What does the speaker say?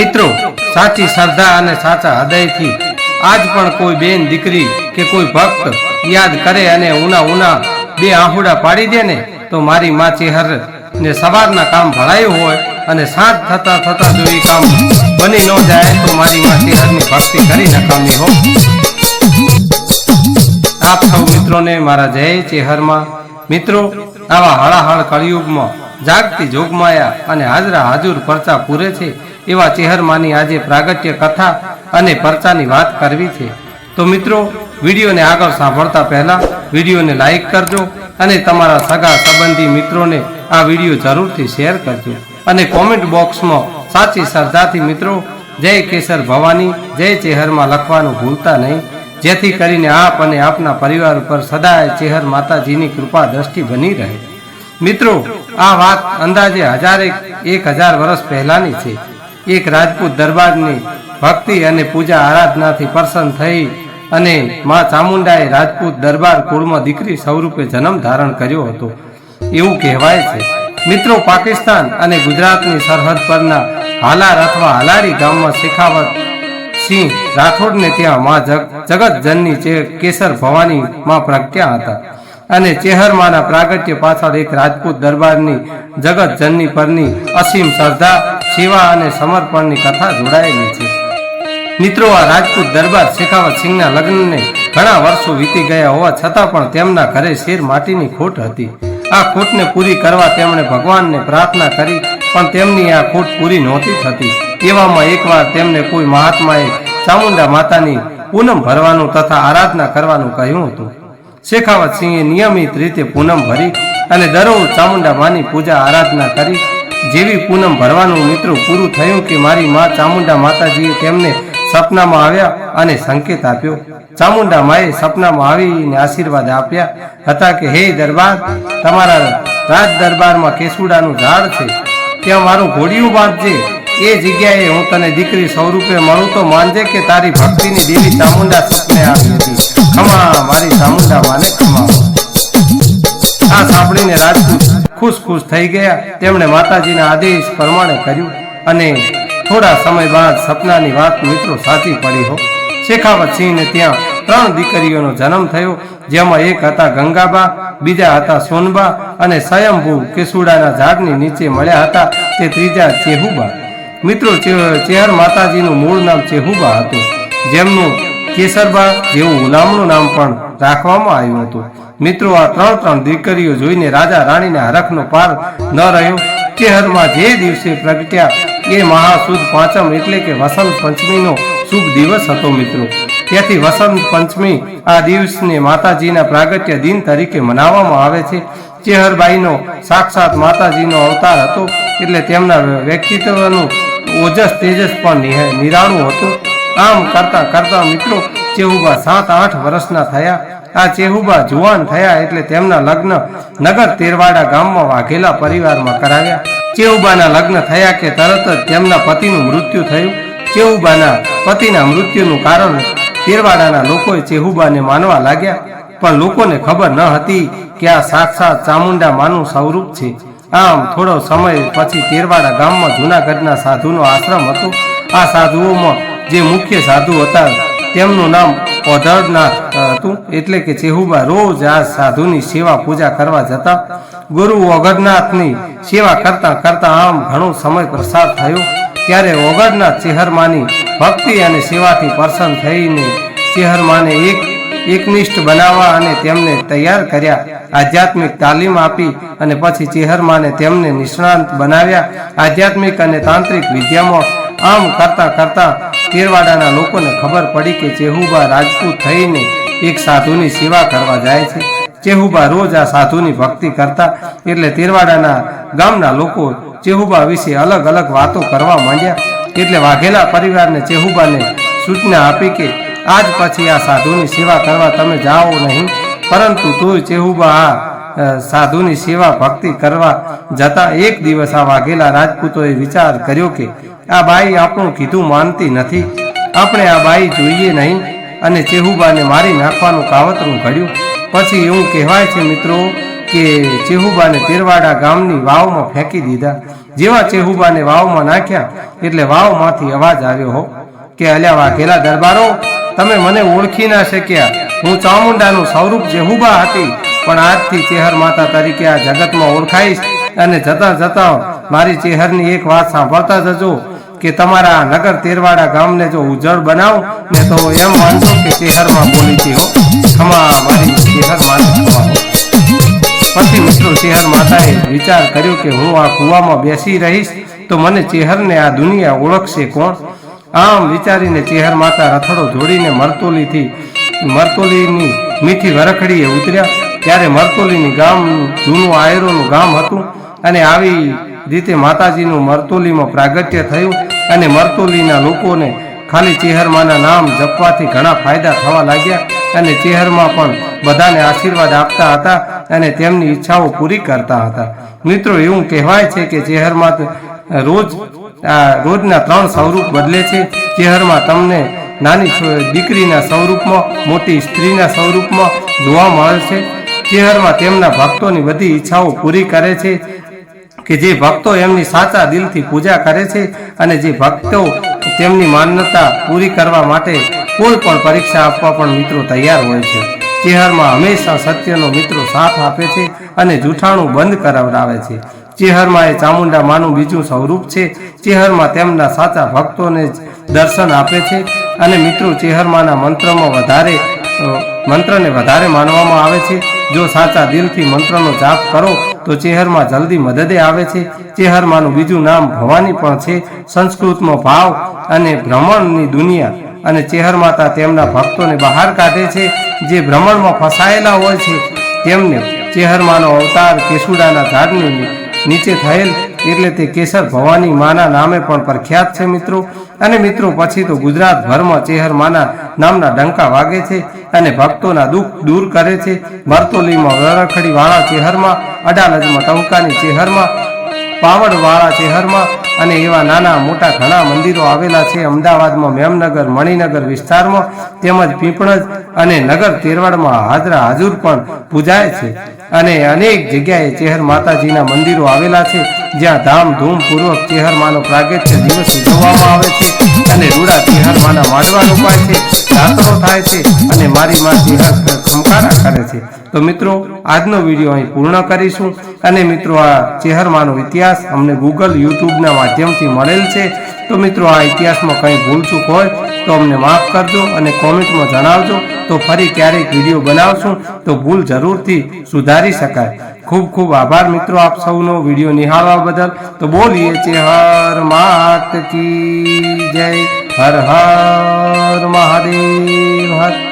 મિત્રો, સાચી શ્રદ્ધા અને સાચા હૃદયથી આજ પણ કોઈ બેન દીકરી કે કોઈ ભક્ત યાદ કરે અને ઉના ઉના બે આહુડા પાડી દે ને, તો મારી માં ચેહર ને સવારના કામ ભળાયું હોય અને સાંજ થતા થતા જો એ કામ બની ન જાય, તો મારી માં ચેહરની ભક્તિ કરી નકામી હો. આપ સૌ મિત્રોને મારા જય ચેહરમાં. મિત્રો, આવા હળાહળ કળિયુગમાં જાગતી જોગમાયા અને હાજરા હાજુર પરચા પૂરે છે, એવા ચેહરમાંની આજે પ્રાગટ્ય કથા અને પરચાની વાત કરવી છે. તો મિત્રો, વિડીયોને આગળ સાંભળતા પહેલા વિડીયોને લાઇક કરજો અને તમારા સગા સંબંધી મિત્રોને આ વીડિયો જરૂરથી શેર કરજો. અને કોમેન્ટ બોક્સમાં સાચી શ્રદ્ધાથી મિત્રો, જય કેસર ભવાની, જય ચેહરમાં લખવાનું ભૂલતા નહીં. જેથી કરીને આપ અને આપના પરિવાર ઉપર સદાય ચેહર માતાજીની કૃપા દ્રષ્ટિ બની રહે. મિત્રો, આ વાત અંદાજે હજાર એક હજાર વર્ષ પહેલાની છે. એક રાજપૂત દરબારની ભક્તિ અને પૂજા આરાધનાથી પ્રસન્ન થઈ અને મા ચામુંડાએ રાજપૂત દરબાર કુળમાં દીકરી સ્વરૂપે જન્મ ધારણ કર્યો હતો. એવું કહેવાય છે. મિત્રો, પાકિસ્તાન અને ગુજરાતની સરહદ પરના હાલાર અથવા હાલારી ગામમાં શેખાવત સિંહ રાઠોડને ત્યાં માં જગત ચે કેસર ભવાની માં પ્રગટ્યા હતા. અને ચેહરમાના પ્રાગટ્ય પાછળ એક રાજપૂત દરબારની જગત જનની પરની અસીમ શ્રદ્ધા, સેવા અને સમર્પણની કથા જોડાયેલી છે. મિત્રો, આ રાજપૂત દરબાર શેખાવત સિંહના લગ્નને ઘણા વર્ષો વીતી ગયા હોવા છતાં પણ તેમના ઘરે શેર માટીની ખોટ હતી. આ ખોટને પૂરી કરવા તેમણે ભગવાનને પ્રાર્થના કરી, પણ તેમની આ ખોટ પૂરી નહોતી થતી. એવામાં એકવાર તેમને કોઈ મહાત્માએ ચામુંડા માતાની પૂનમ ભરવાનું તથા આરાધના કરવાનું કહ્યું હતું. શેખાવત સિંહે નિયમિત રીતે પૂનમ ભરી અને દરરોજ ચામુંડા માની પૂજા આરાધના કરી. જેવી પૂનમ ભરવાનું મિત્રો પૂરું થયું કે મારી મા ચામુંડા માતાજીએ તેમને સપનામાં આવ્યા અને સંકેત આપ્યો. ચામુંડા માએ સપનામાં આવીને આશીર્વાદ આપ્યા હતા કે, હે દરબાર, તમારા રાજ દરબારમાં કેસુડાનું ઝાડ છે. ત્યાં મારું ઘોડિયું બાંધજે. એ જગ્યાએ હું તને દીકરી સ્વરૂપે મળું તો માનજે કે તારી ભક્તિની દેવી ચામુંડા સપને આવી હતી. સાંભળીને રાજપૂત ખુશ ખુશ થઈ ગયા. તેમણે માતાજીના આદેશ પ્રમાણે કર્યું અને થોડા સમય બાદ સપનાની વાત મિત્રો સાચી પડી હો. શેખાવત સિંહને ત્યાં ત્રણ દીકરીઓનો જન્મ થયો, જેમાં એક હતા ગંગાબા, બીજા હતા સોનબા અને સ્વયંભૂ કેસુડાના ઝાડની નીચે મળ્યા હતા તે ત્રીજા ચેહુબા. મિત્રો ચેહર માતાજીનું મૂળ નામ ચેહુબા હતું. જેમનું કેસરબા જેવું ગુલામનું નામ પણ રાખવામાં આવ્યું હતું. મિત્રો, આ ત્રણ ત્રણ દીકરીઓ જોઈને રાજા રાણીના હરખનો પાર ન રહ્યો. ચેહરમાં જે દિવસે પ્રગટ્યા, એ મહાસુદ પાંચમ એટલે કે વસંત પંચમીનો શુભ દિવસ હતો, મિત્રો. ત્યાંથી વસંત પંચમી આ દિવસને માતાજીના પ્રાગટ્ય દિન તરીકે મનાવવામાં આવે છે. ચેહરબાઈનો સાક્ષાત માતાજીનો અવતાર હતો, એટલે તેમના વ્યક્તિત્વનું ઓજસ તેજસ પણ નિરાળું હતું. આમ કરતા કરતા મિત્રો ચેહુબા સાત, આઠ વર્ષના થયા. આ ચેહુબા જુવાન થયા એટલે તેમના લગ્ન નગર તેરવાડા ગામમાં વાઘેલા પરિવારમાં કરાવ્યા. ચેહુબાના લગ્ન થયા કે તરત જ તેમના પતિનું મૃત્યુ થયું. ચેહુબાના પતિના મૃત્યુનું કારણ તેરવાડાના લોકોએ ચેહુબાને માનવા લાગ્યા. પણ લોકોને ખબર ન હતી કે આ સાક્ષાત ચામુંડા માનું સ્વરૂપ છે. આમ થોડો સમય પછી તેરવાડા ગામમાં જૂનાગઢના સાધુનો આશ્રમ હતો. આ સાધુઓમાં જે મુખ્ય સાધુ હતા, તેમનું નામ ઓઢળનાથ હતું. એટલે કે ચેહુબા રોજ આ સાધુની સેવા પૂજા કરવા જતા, ગુરુ ઓગડનાથની સેવા કરતા કરતા આમ ઘણો સમય પ્રસાર થયો. ત્યારે ઓગડનાથ ચેહરમાની ભક્તિ અને સેવાથી પ્રસન્ન થઈને ચેહરમાને એક એકનિષ્ઠ બનાવવા અને તેમને તૈયાર કર્યા. આધ્યાત્મિક તાલીમ આપી અને પછી ચેહરમાને તેમને નિષ્ણાંત બનાવ્યા. આધ્યાત્મિક અને તાંત્રિક વિદ્યામાં આમ કરતા કરતા તેરવાડાના લોકોને ખબર પડી કે ચેહુબા રાજપૂત થઈને એક સાધુની સેવા કરવા જાય છે. ચેહુબા રોજ આ સાધુની ભક્તિ કરતા એટલે તેરવાડાના ગામના લોકો ચેહુબા વિશે અલગ અલગ વાતો કરવા માંડ્યા. એટલે વાઘેલા પરિવારને ચેહુબાને સૂચના આપી કે આજ પછી આ સાધુની સેવા કરવા તમે જાઓ નહીં. પરંતુ તોય ચેહુબા આ સાધુની સેવા ભક્તિ કરવા જતા એક દિવસ આ વાઘેલા રાજપૂતોએ વિચાર કર્યો કે આ બાઈ આપણું કીધું માનતી નથી. આપણે આ બાઈ જોઈએ નહીં અને ચેહુબાને મારી નાખવાનું કાવતરું ઘડ્યું. પછી એવું કહેવાય છે મિત્રો કે ચેહુબાને તેરવાડા ગામની વાવમાં ફેંકી દીધા. જેવા ચેહુબાને વાવમાં નાખ્યા એટલે વાવમાંથી અવાજ આવ્યો, હો, કે અલ્યા વાઘેલા દરબારો, તમે મને ઓળખી ના શક્યા. હું ચામુંડાનું સ્વરૂપ જેહુબા હતી, પણ આજથી ચેહર માતા તરીકે આ જગતમાં ઓળખાઈશ અને જતા જતા મારી ચેહરની એક વાત સાંભળતા જજો. કે તમારા નગર તેરવાડા ગામને જો ઉજળ બનાવો, ને તો એમ માનશો કે શહેરમાં બોલી હો. ખમા મારી શહેર પછી મિત્રો ચેહર માતાએ વિચાર કર્યો કે હું આ કૂવામાં બેસી રહીશ, તો મને ચેહરને આ દુનિયા ઓળખશે કોણ? આમ વિચારીને ચેહર માતા રથડો જોડીને મરતોલીથી, મરતોલીની મીઠી વરખડીએ ઉતર્યા. ત્યારે મરતોલીની ગામ, જૂનું આયરોનું ગામ હતું, અને આવી રીતે માતાજીનું મરતોલીમાં પ્રાગટ્ય થયું. અને મરતુલીના લોકોને ખાલી ચેહરમાના નામ જપવાથી ઘણા ફાયદા થવા લાગ્યા અને ચેહરમાં પણ બધાને આશીર્વાદ આપતા હતા અને તેમની ઈચ્છાઓ પૂરી કરતા હતા. મિત્રો, એવું કહેવાય છે કે ચેહરમાં રોજ રોજના ત્રણ સ્વરૂપ બદલે છે. ચેહરમાં તમને નાની દીકરીના સ્વરૂપમાં, મોટી સ્ત્રીના સ્વરૂપમાં જોવા મળે છે. ચેહરમાં તેમના ભક્તોની બધી ઈચ્છાઓ પૂરી કરે છે કે જે ભક્તો એમની સાચા દિલથી પૂજા કરે છે અને જે ભક્તો તેમની માન્યતા પૂરી કરવા માટે કોઈ પણ પરીક્ષા આપવા પણ મિત્રો તૈયાર હોય છે. ચેહરમાં હંમેશા સત્યનો મિત્રો સાથ આપે છે અને જૂઠાણું બંધ કરાવડાવે છે. ચેહરમાં એ ચામુંડા માનું બીજું સ્વરૂપ છે. ચેહરમાં તેમના સાચા ભક્તોને દર્શન આપે છે અને મિત્રો ચેહરમાંના મંત્રમાં વધારે મંત્રને વધારે માનવામાં આવે છે. જો સાચા દિલથી મંત્રનો જાપ કરો તો ચેહરમાં જલ્દી મદદે આવે છે. ચેહરમાનું બીજું નામ ભવાની પણ છે. સંસ્કૃતમાં ભાવ અને ભ્રમણની દુનિયા અને ચેહર માતા તેમના ભક્તોને બહાર કાઢે છે. જે ભ્રમણમાં ફસાયેલા હોય છે, તેમને ચેહરમાનો અવતાર કેસુડાના ઝાડની નીચે થયેલ એટલે તે કેસર ભવાની માના નામે પણ પ્રખ્યાત છે મિત્રો. અને મિત્રો, પછી તો ગુજરાતભરમાં ચેહર માના નામના ડંકા વાગે છે અને ભક્તોના દુઃખ દૂર કરે છે. વર્તોલીમાં વરખડી વાળા ચેહરમાં, અડાલજમાં ટંકાની ચેહરમાં પાવડવાળા શહેરમાં અને એવા નાના મોટા ઘણા મંદિરો આવેલા છે. અમદાવાદમાં મેમનગર, મણિનગર વિસ્તારમાં તેમજ પીપળજ અને નગર તેરવાડમાં હાજરા હાજુર પણ પૂજાય છે અને અનેક જગ્યાએ ચેહર માતાજીના મંદિરો આવેલા છે. જ્યાં ધામધૂમપૂર્વક ચેહર માનો પ્રાગટ્ય દિવસ ઉજવવામાં આવે છે અને રૂડા ચેહર માના માંડવા રોપાય છે. જાતરો થાય છે અને મારી માં ચેહર ખમકારા કરે છે. તો મિત્રો, આજનો વીડિયો અહીં પૂર્ણ કરીશું. અને મિત્રો, આ ચેહરમાનો ઇતિહાસ અમને ગૂગલ યુટ્યુબના માધ્યમથી મળેલ છે. તો મિત્રો, આ ઇતિહાસમાં કંઈ ભૂલચૂક હોય, તો અમને માફ કરજો અને કોમેન્ટમાં જણાવજો. તો ફરી ક્યારેક વીડિયો બનાવશું, તો ભૂલ જરૂરથી સુધારી શકાય. ખૂબ ખૂબ આભાર મિત્રો આપ સૌનો વીડિયો નિહાળવા બદલ. તો બોલીએ ચેહર માત કી જય. હર હર મહાદેવ, હર